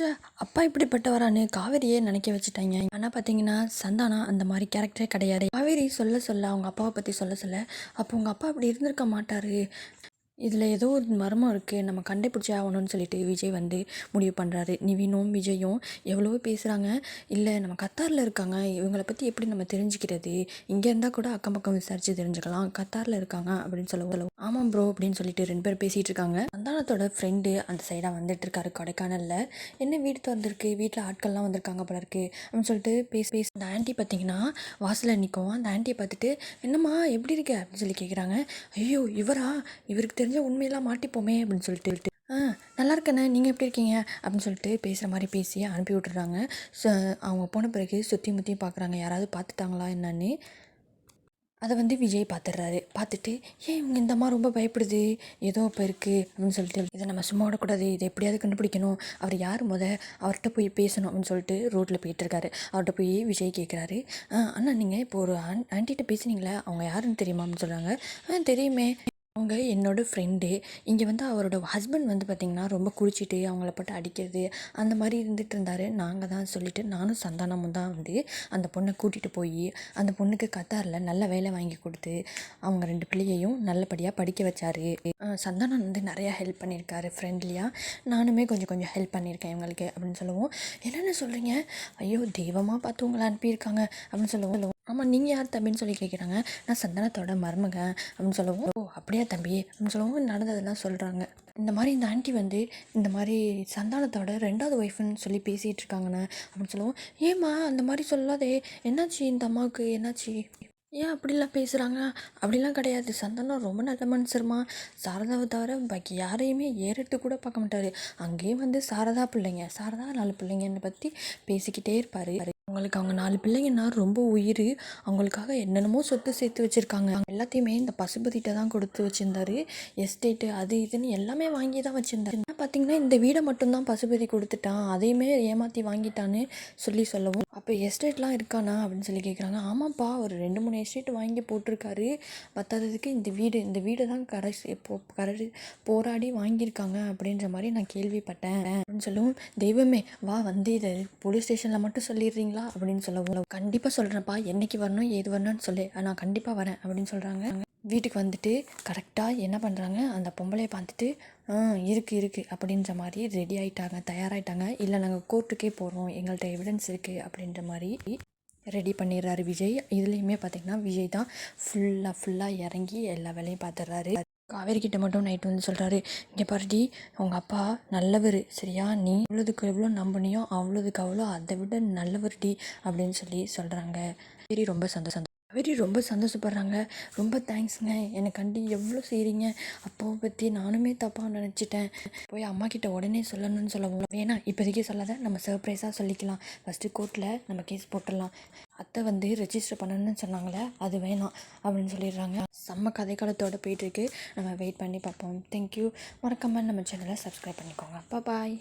ச்சே அப்பா இப்படிப்பட்டவரான்னு காவேரியே நினைக்க வச்சுட்டாங்க. ஆனால் பார்த்தீங்கன்னா சந்தானா அந்த மாதிரி கேரக்டரே கிடையாது. காவேரி சொல்ல சொல்ல அவங்க அப்பாவை பற்றி சொல்ல சொல்ல அப்போ உங்கள் அப்பா அப்படி இருந்திருக்க மாட்டார். இதில் ஏதோ ஒரு மர்மம் இருக்குது நம்ம கண்டுபிடிச்சே ஆகணும்னு சொல்லிட்டு விஜய் வந்து முடிவு பண்ணுறாரு நிவினும் விஜயும் எவ்வளவோ பேசுகிறாங்க இல்லை நம்ம கத்தாரில் இருக்காங்க. இவங்களை பற்றி எப்படி நம்ம தெரிஞ்சுக்கிறது? இங்கே இருந்தால் கூட அக்கம் பக்கம் விசாரித்து தெரிஞ்சுக்கலாம். கத்தாரில் இருக்காங்க அப்படின்னு சொல்ல ஆமாம் ப்ரோ அப்படின்னு சொல்லிட்டு ரெண்டு பேர் பேசிகிட்டு இருக்காங்க. சந்தானத்தோட ஃப்ரெண்டு அந்த சைடாக வந்துட்டு இருக்காரு கொடைக்கானலில். என்ன வீடு திறந்துருக்கு? வீட்டில் ஆட்கள்லாம் வந்திருக்காங்க போல இருக்கு அப்படின்னு சொல்லிட்டு பேசி பேசி அந்த ஆன்ட்டி பார்த்தீங்கன்னா வாசலில் நிற்கும் அந்த ஆன்ட்டியை பார்த்துட்டு என்னம்மா எப்படி இருக்க? அப்படின்னு சொல்லி கேட்குறாங்க ஐயோ இவரா? இவருக்கு தெரிஞ்ச உண்மையெல்லாம் மாட்டிப்போமே அப்படின்னு சொல்லிட்டு. ஆ நல்லா இருக்கண்ணே நீங்கள் எப்படி இருக்கீங்க? அப்படின்னு சொல்லிட்டு பேசுகிற மாதிரி பேசி அனுப்பி விட்டுறாங்க. ஸோ அவங்க போன பிறகு சுற்றி முற்றியும் பார்க்குறாங்க யாராவது பார்த்துட்டாங்களா என்னன்னு. அதை வந்து விஜய் பார்த்துடுறாரு பார்த்துட்டு ஏன் இவங்க இந்த மாதிரி ரொம்ப பயப்படுது. ஏதோ இப்போ இருக்குது அப்படின்னு சொல்லிட்டு இதை நம்ம சும்மா விடக்கூடாது. இதை எப்படியாவது கண்டுபிடிக்கணும். அவர் யார் முத? அவர்கிட்ட போய் பேசணும். அப்படின்னு சொல்லிட்டு ரோட்டில் போயிட்டுருக்காரு அவர்கிட்ட போய் விஜய் கேட்குறாரு அண்ணா நீங்கள் இப்போ ஒரு ஆன் ஆண்டிகிட்ட பேசுனீங்களே அவங்க யாருன்னு தெரியுமா? அப்படின்னு சொல்கிறாங்க ஆ தெரியுமே. அவங்க என்னோடய ஃப்ரெண்டு இங்கே வந்து அவரோட ஹஸ்பண்ட் வந்து பார்த்திங்கன்னா ரொம்ப குடிச்சிட்டு அவங்கள போட்டு அடிக்கிறது அந்த மாதிரி இருந்துகிட்டு இருந்தார். நாங்கள் தான் சொல்லிவிட்டு நானும் சந்தானமும் தான் வந்து அந்த பொண்ணை கூட்டிகிட்டு போய் அந்த பொண்ணுக்கு கத்தாரில் நல்ல வேலை வாங்கி கொடுத்து அவங்க ரெண்டு பிள்ளையையும் நல்லபடியாக படிக்க வச்சார். சந்தானம் வந்து நிறையா ஹெல்ப் பண்ணியிருக்காரு ஃப்ரெண்ட்லியாக நானுமே கொஞ்சம் கொஞ்சம் ஹெல்ப் பண்ணியிருக்கேன் இவங்களுக்கு அப்படின்னு சொல்லுவோம். என்னென்ன சொல்கிறீங்க ஐயோ தெய்வமாக பார்த்து உங்களை அனுப்பியிருக்காங்க அப்படின்னு சொல்லுவோம். ஆமாம் நீங்கள் யார் தம்பின்னு சொல்லி கேட்குறாங்க நான் சந்தனத்தோட மருமக அப்படின்னு சொல்லவும். ஓ அப்படியா தம்பி? அப்படின்னு சொல்லவும். நடந்ததெல்லாம் சொல்கிறாங்க இந்த மாதிரி இந்த ஆண்டி வந்து இந்த மாதிரி சந்தானத்தோட ரெண்டாவது ஒய்ஃப்னு சொல்லி பேசிகிட்டு இருக்காங்கண்ணே அப்படின்னு சொல்லுவோம். ஏம்மா அந்த மாதிரி சொல்லாதே. என்னாச்சு இந்த அம்மாவுக்கு? என்னாச்சு? ஏன் அப்படிலாம் பேசுகிறாங்க அப்படிலாம் கிடையாது. சந்தானம் ரொம்ப நல்ல மனுஷருமா. சாரதாவை தவிர பாக்கி யாரையுமே ஏறிட்டு கூட பார்க்க மாட்டார். அங்கேயே வந்து சாரதா பிள்ளைங்க சாரதா நாலு பிள்ளைங்கன்னு பற்றி பேசிக்கிட்டே இருப்பார். அவங்களுக்கு அவங்க நாலு பிள்ளைங்கன்னா ரொம்ப உயிர். அவங்களுக்காக என்னென்னமோ சொத்து சேர்த்து வச்சுருக்காங்க. எல்லாத்தையுமே இந்த பசுபதிகிட்ட தான் கொடுத்து வச்சுருந்தாரு. எஸ்டேட்டு அது இதுன்னு எல்லாமே வாங்கி தான் வச்சுருந்தாரு. என்ன பார்த்தீங்கன்னா இந்த வீடை மட்டும்தான் பசுபதி கொடுத்துட்டான். அதையுமே ஏமாற்றி வாங்கிட்டான்னு சொல்லி சொல்லவும். அப்போ எஸ்டேட்லாம் இருக்கானா அப்படின்னு சொல்லி கேட்குறாங்க ஆமாப்பா ஒரு ரெண்டு மூணு எஸ்டேட் வாங்கி போட்டிருக்காரு. பத்தாததுக்கு இந்த வீடு இந்த வீடை தான் கடைசி போ கரை போராடி வாங்கியிருக்காங்க அப்படின்ற மாதிரி நான் கேள்விப்பட்டேன் அப்படின்னு சொல்லவும் தெய்வமே வா வந்து இதை போலீஸ் ஸ்டேஷனில் மட்டும் சொல்லிடுறீங்களா? வரீங்களா அப்படின்னு சொல்லவும் கண்டிப்பாக சொல்கிறேன்ப்பா என்னைக்கு வரணும் ஏது வரணும்னு சொல்லி. நான் கண்டிப்பாக வரேன் அப்படின்னு சொல்கிறாங்க வீட்டுக்கு வந்துட்டு கரெக்டாக என்ன பண்ணுறாங்க அந்த பொம்பளையை பார்த்துட்டு இருக்குது இருக்குது அப்படின்ற மாதிரி ரெடி ஆகிட்டாங்க தயாராகிட்டாங்க இல்லை நாங்கள் கோர்ட்டுக்கே போகிறோம் எங்கள்கிட்ட எவிடன்ஸ் இருக்குது அப்படின்ற மாதிரி ரெடி பண்ணிடுறாரு விஜய். இதுலேயுமே பார்த்திங்கன்னா விஜய் தான் ஃபுல்லாக ஃபுல்லாக இறங்கி எல்லா வேலையும் பார்த்துட்றாரு. காவேரிக்கிட்ட மட்டும் நைட் வந்து சொல்கிறாரு இங்கே பாருடி உங்கள் அப்பா நல்லவர். சரியா? நீ எவ்வளோதுக்கு எவ்வளோ நம்பினியோ அவ்வளோதுக்கு அவ்வளோ அதை விட நல்லவர்டி அப்படின்னு சொல்லி சொல்கிறாங்க சரி ரொம்ப சந்தோஷம். காவேரி ரொம்ப சந்தோஷப்படுறாங்க. ரொம்ப தேங்க்ஸுங்க எனக்கு கண்டி எவ்வளோ செய்கிறீங்க அப்பாவை பற்றி நானுமே தப்பாக நினச்சிட்டேன். போய் அம்மா கிட்ட உடனே சொல்லணும்னு சொல்லவும். வேணாம் இப்போதைக்கு சொல்லாத நம்ம சர்ப்ரைஸாக சொல்லிக்கலாம். ஃபஸ்ட்டு கோர்ட்டில் நம்ம கேஸ் போட்டுடலாம். அத்தை வந்து ரெஜிஸ்டர் பண்ணணும்னு சொன்னாங்களே அது வேணாம் அப்படின்னு சொல்லிடுறாங்க. செம்ம கதை காலத்தோடு போயிட்டுருக்கு நம்ம வெயிட் பண்ணி பார்ப்போம். தேங்க்யூ மறக்காமல் நம்ம சேனலை சப்ஸ்கிரைப் பண்ணிக்கோங்க. பாய்